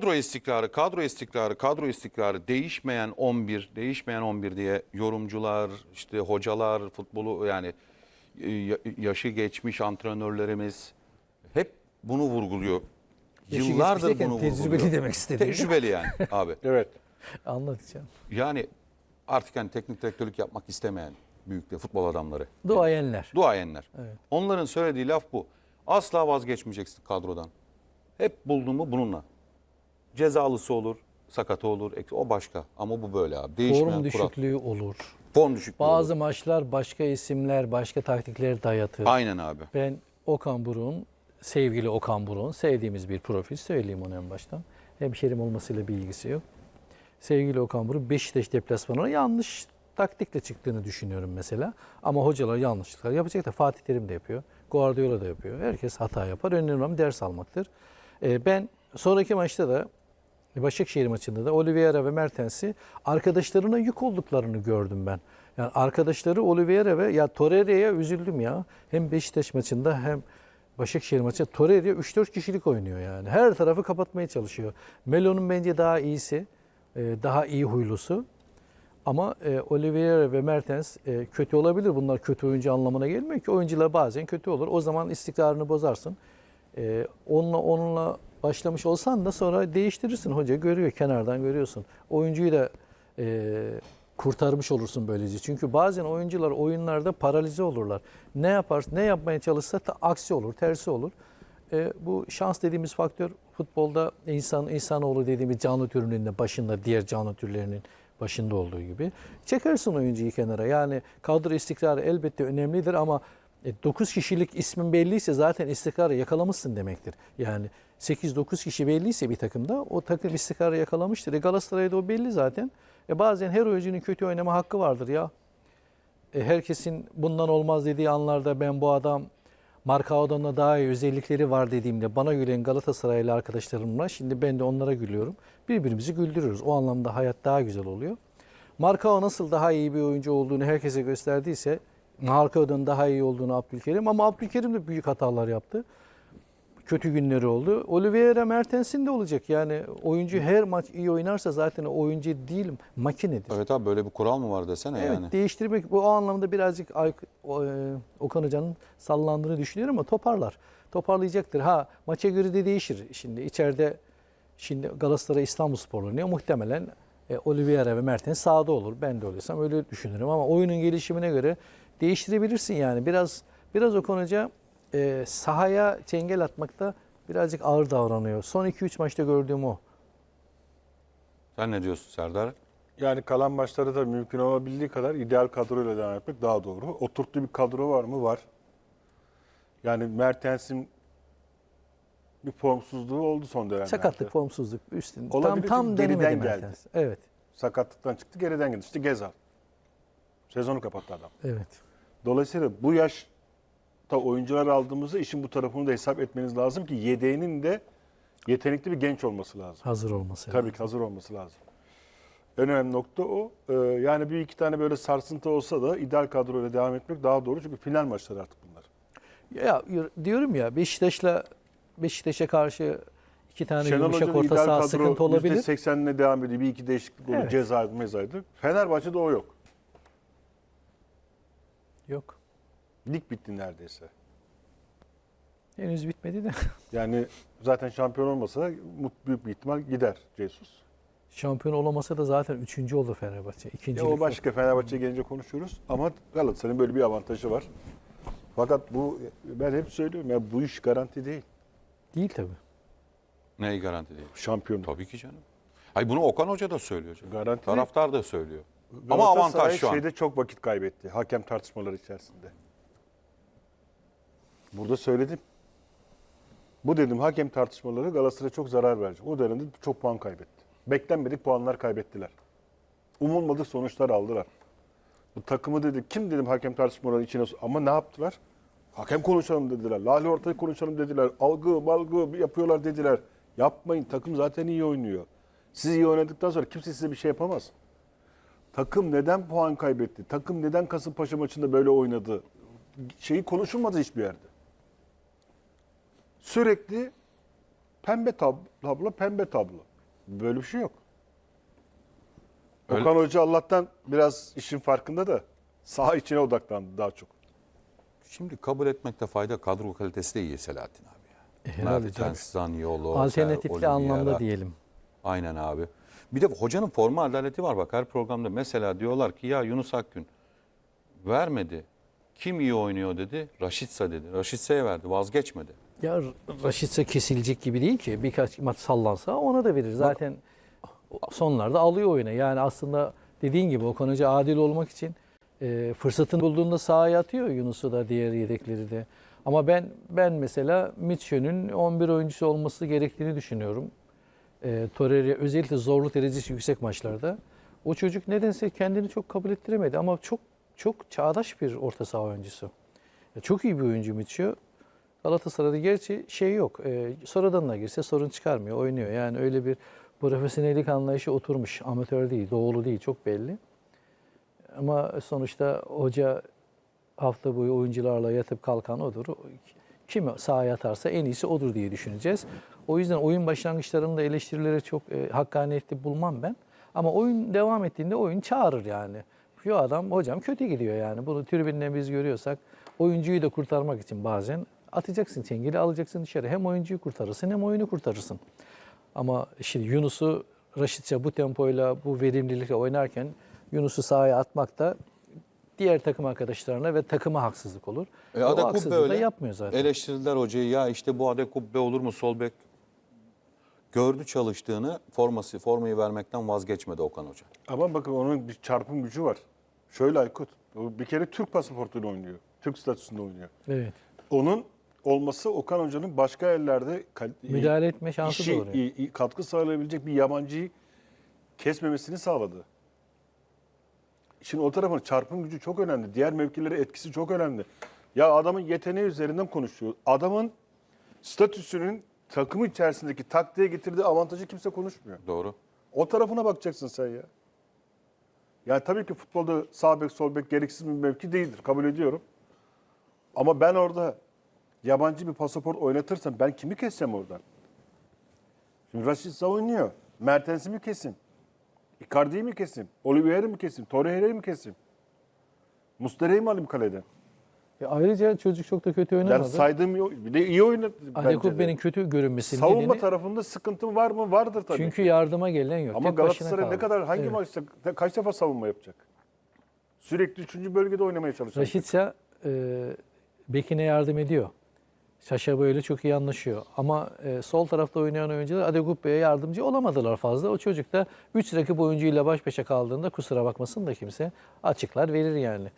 Kadro istikrarı, kadro istikrarı, kadro istikrarı değişmeyen 11, değişmeyen 11 diye yorumcular, işte hocalar, futbolu yani e, ya- yaşı geçmiş antrenörlerimiz hep bunu vurguluyor. Yaşı Yıllardır bunu tecrübeli vurguluyor. demek istedi. Tecrübeli yani abi. Evet. Anlatacağım. Yani artık yani teknik direktörlük yapmak istemeyen büyük de futbol adamları. Duayenler. Duayenler. Evet. Onların söylediği laf bu. Asla vazgeçmeyeceksin kadrodan. Hep buldun mu bununla. Cezalısı olur, sakatı olur. O başka. Ama bu böyle abi. Değişmeyen Form kural. düşüklüğü olur. Form düşüklüğü Bazı olur. maçlar başka isimler, başka taktikleri dayatır. Aynen abi. Ben Okan Buruk'un, sevgili Okan Buruk'un sevdiğimiz bir profil. Söyleyeyim onu en baştan. Hemşerim olmasıyla bir ilgisi yok. Sevgili Okan Buruk Beşiktaş deplasmanına yanlış taktikle çıktığını düşünüyorum mesela. Ama hocalar yanlışlıklar yapacak da Fatih Terim de yapıyor. Guardiola da yapıyor. Herkes hata yapar. Önemli olan ders almaktır. Ee, ben sonraki maçta da Başakşehir maçında da Oliveira ve Mertens'i arkadaşlarına yük olduklarını gördüm ben. Yani arkadaşları Oliveira ve ya Torreira'ya üzüldüm ya. Hem Beşiktaş maçında hem Başakşehir maçında Torreira 3-4 kişilik oynuyor yani. Her tarafı kapatmaya çalışıyor. Melo'nun bence daha iyisi, e, daha iyi huylusu. Ama e, Oliveira ve Mertens e, kötü olabilir. Bunlar kötü oyuncu anlamına gelmiyor ki. Oyuncular bazen kötü olur. O zaman istikrarını bozarsın. E, onunla onunla başlamış olsan da sonra değiştirirsin. Hoca görüyor, kenardan görüyorsun. Oyuncuyu da e, kurtarmış olursun böylece. Çünkü bazen oyuncular oyunlarda paralize olurlar. Ne yapar, ne yapmaya çalışsa da aksi olur, tersi olur. E, bu şans dediğimiz faktör futbolda insan insanoğlu dediğimiz canlı türünün de başında diğer canlı türlerinin başında olduğu gibi. Çekersin oyuncuyu kenara. Yani kadro istikrarı elbette önemlidir ama 9 kişilik ismin belliyse zaten istikrarı yakalamışsın demektir. Yani 8-9 kişi belliyse bir takımda o takım istikrarı yakalamıştır. E Galatasaray'da o belli zaten. E bazen her oyuncunun kötü oynama hakkı vardır ya. E herkesin bundan olmaz dediği anlarda ben bu adam Markao'dan daha iyi özellikleri var dediğimde bana gülen Galatasaraylı arkadaşlarımla şimdi ben de onlara gülüyorum. Birbirimizi güldürüyoruz. O anlamda hayat daha güzel oluyor. Markao nasıl daha iyi bir oyuncu olduğunu herkese gösterdiyse Markao'dan daha iyi olduğunu Abdülkerim ama Abdülkerim de büyük hatalar yaptı. Kötü günleri oldu. Oliveira Mertens'in de olacak. Yani oyuncu her maç iyi oynarsa zaten oyuncu değil makinedir. Evet abi böyle bir kural mı var desene Evet yani. değiştirmek bu o anlamda birazcık e, Okan Hoca'nın sallandığını düşünüyorum ama toparlar. Toparlayacaktır. Ha maça göre de değişir. Şimdi içeride şimdi Galatasaray İstanbul Spor'la oynuyor. Muhtemelen e, Oliveira ve Mertens sağda olur. Ben de olursam öyle düşünürüm ama oyunun gelişimine göre değiştirebilirsin yani. Biraz biraz Okan Hoca e, sahaya çengel atmakta birazcık ağır davranıyor. Son 2-3 maçta gördüğüm o. Sen ne diyorsun Serdar? Yani kalan maçları da mümkün olabildiği kadar ideal kadroyla devam etmek daha doğru. Oturttuğu bir kadro var mı? Var. Yani Mertens'in bir formsuzluğu oldu son dönemlerde. Sakatlık, formsuzluk üstünde. Tam Olabilir tam çünkü geriden denemedi geldi. Mertens. Evet. Sakatlıktan çıktı, geriden geldi. İşte Gezal. Sezonu kapattı adam. Evet. Dolayısıyla bu yaşta oyuncular aldığımızda işin bu tarafını da hesap etmeniz lazım ki yedeğinin de yetenekli bir genç olması lazım. Hazır olması. Tabii ki hazır olması lazım. En önemli nokta o. Ee, yani bir iki tane böyle sarsıntı olsa da ideal kadroyla devam etmek daha doğru. Çünkü final maçları artık bunlar. Ya diyorum ya Beşiktaş'la Beşiktaş'a karşı iki tane Şenol yumuşak Hoca'nın orta ideal saha kadro sıkıntı olabilir. %80'ine devam ediyor. Bir iki değişiklik olur. Evet. Ceza mezaydı. Fenerbahçe'de o yok. Yok. Lig bitti neredeyse. Henüz bitmedi de. Yani zaten şampiyon olmasa büyük bir ihtimal gider Jesus. Şampiyon olamasa da zaten üçüncü olur Fenerbahçe. İkinci Ya o başka Fenerbahçe'ye gelince konuşuruz. Ama Galatasaray'ın böyle bir avantajı var. Fakat bu ben hep söylüyorum ya bu iş garanti değil. Değil tabii. Neyi garanti değil? Şampiyon. Tabii ki canım. Hayır bunu Okan Hoca da söylüyor canım. Garanti Taraftar da söylüyor. Ama avantaj şu an. şeyde çok vakit kaybetti. Hakem tartışmaları içerisinde. Burada söyledim. Bu dedim hakem tartışmaları Galatasaray'a çok zarar verecek. O dönemde çok puan kaybetti. Beklenmedik puanlar kaybettiler. Umulmadık sonuçlar aldılar. Bu takımı dedi kim dedim hakem tartışmaları içine ama ne yaptılar? Hakem konuşalım dediler. Lale ortaya konuşalım dediler. Algı, malgı yapıyorlar dediler. Yapmayın takım zaten iyi oynuyor. Siz iyi oynadıktan sonra kimse size bir şey yapamaz. Takım neden puan kaybetti? Takım neden Kasımpaşa maçında böyle oynadı? Şeyi konuşulmadı hiçbir yerde. Sürekli pembe tab- tablo, pembe tablo. Böyle bir şey yok. Öyle- Okan Hoca Allah'tan biraz işin farkında da saha içine odaklandı daha çok. Şimdi kabul etmekte fayda kadro kalitesi de iyi Selahattin abi. Ya. E, herhalde Mertens, Zaniolo, Alternatifli Oliveira. anlamda diyelim. Aynen abi. Bir de hocanın forma adaleti var bak her programda. Mesela diyorlar ki ya Yunus Akgün vermedi. Kim iyi oynuyor dedi. Raşitsa dedi. Raşitsa'ya verdi. Vazgeçmedi. Ya Raşitse kesilecek gibi değil ki. Birkaç maç sallansa ona da verir. Zaten sonlarda alıyor oyuna. Yani aslında dediğin gibi Okan Hoca adil olmak için e, fırsatını bulduğunda sahaya atıyor Yunus'u da diğer yedekleri de. Ama ben ben mesela Mitchell'ün 11 oyuncusu olması gerektiğini düşünüyorum. E, Torreira özellikle zorluk derecesi yüksek maçlarda. O çocuk nedense kendini çok kabul ettiremedi ama çok çok çağdaş bir orta saha oyuncusu. Ya Çok iyi bir oyuncu Mitchell. Galatasaray'da gerçi şey yok. E, sonradan da girse sorun çıkarmıyor, oynuyor. Yani öyle bir profesyonellik anlayışı oturmuş. Amatör değil, doğulu değil çok belli. Ama sonuçta hoca hafta boyu oyuncularla yatıp kalkan odur. Kim sahaya atarsa en iyisi odur diye düşüneceğiz. O yüzden oyun başlangıçlarında eleştirileri çok e, hakkaniyetli bulmam ben. Ama oyun devam ettiğinde oyun çağırır yani. Şu adam hocam kötü gidiyor yani. Bunu tribünden biz görüyorsak oyuncuyu da kurtarmak için bazen atacaksın çengeli alacaksın dışarı. Hem oyuncuyu kurtarırsın hem oyunu kurtarırsın. Ama şimdi Yunus'u Raşitçe bu tempoyla, bu verimlilikle oynarken Yunus'u sahaya atmak da diğer takım arkadaşlarına ve takıma haksızlık olur. E, o haksızlığı da öyle. yapmıyor zaten. Eleştirdiler hocayı ya işte bu Adekubbe olur mu sol bek? Gördü çalıştığını forması formayı vermekten vazgeçmedi Okan Hoca. Ama bakın onun bir çarpım gücü var. Şöyle Aykut, o bir kere Türk pasaportuyla oynuyor. Türk statüsünde oynuyor. Evet. Onun olması Okan Hoca'nın başka yerlerde kal- Müdahale etme şansı işi, oluyor. i- i- katkı sağlayabilecek bir yabancıyı kesmemesini sağladı. Şimdi o tarafın çarpım gücü çok önemli. Diğer mevkilere etkisi çok önemli. Ya adamın yeteneği üzerinden konuşuyor. Adamın statüsünün takımı içerisindeki taktiğe getirdiği avantajı kimse konuşmuyor. Doğru. O tarafına bakacaksın sen ya. Yani tabii ki futbolda sağ bek sol bek gereksiz bir mevki değildir. Kabul ediyorum. Ama ben orada yabancı bir pasaport oynatırsam ben kimi keseceğim oradan? Şimdi Rashica oynuyor. Mertens'i mi kesin? Icardi'yi mi kesin? Oliveira'yı mi kesin? Torreira'yı mı kesin? Muslera'yı mı alayım kaleden? E ayrıca çocuk çok da kötü oynamadı. Yani saydığım iyi- bir de iyi oynadı. Adekubbe'nin kötü görünmesi Savunma nedeni tarafında sıkıntı var mı? Vardır tabii. çünkü yardıma gelen yok. Ama Tek Galatasaray ne kadar hangi Evet. maçta kaç defa savunma yapacak? Sürekli üçüncü bölgede oynamaya çalışacak. Raşitsa e, Bekine yardım ediyor. Şaşa böyle çok iyi anlaşıyor. Ama e, sol tarafta oynayan oyuncular Adekubbe'ye yardımcı olamadılar fazla. O çocuk da 3 rakip oyuncuyla baş başa kaldığında kusura bakmasın da kimse açıklar verir yani.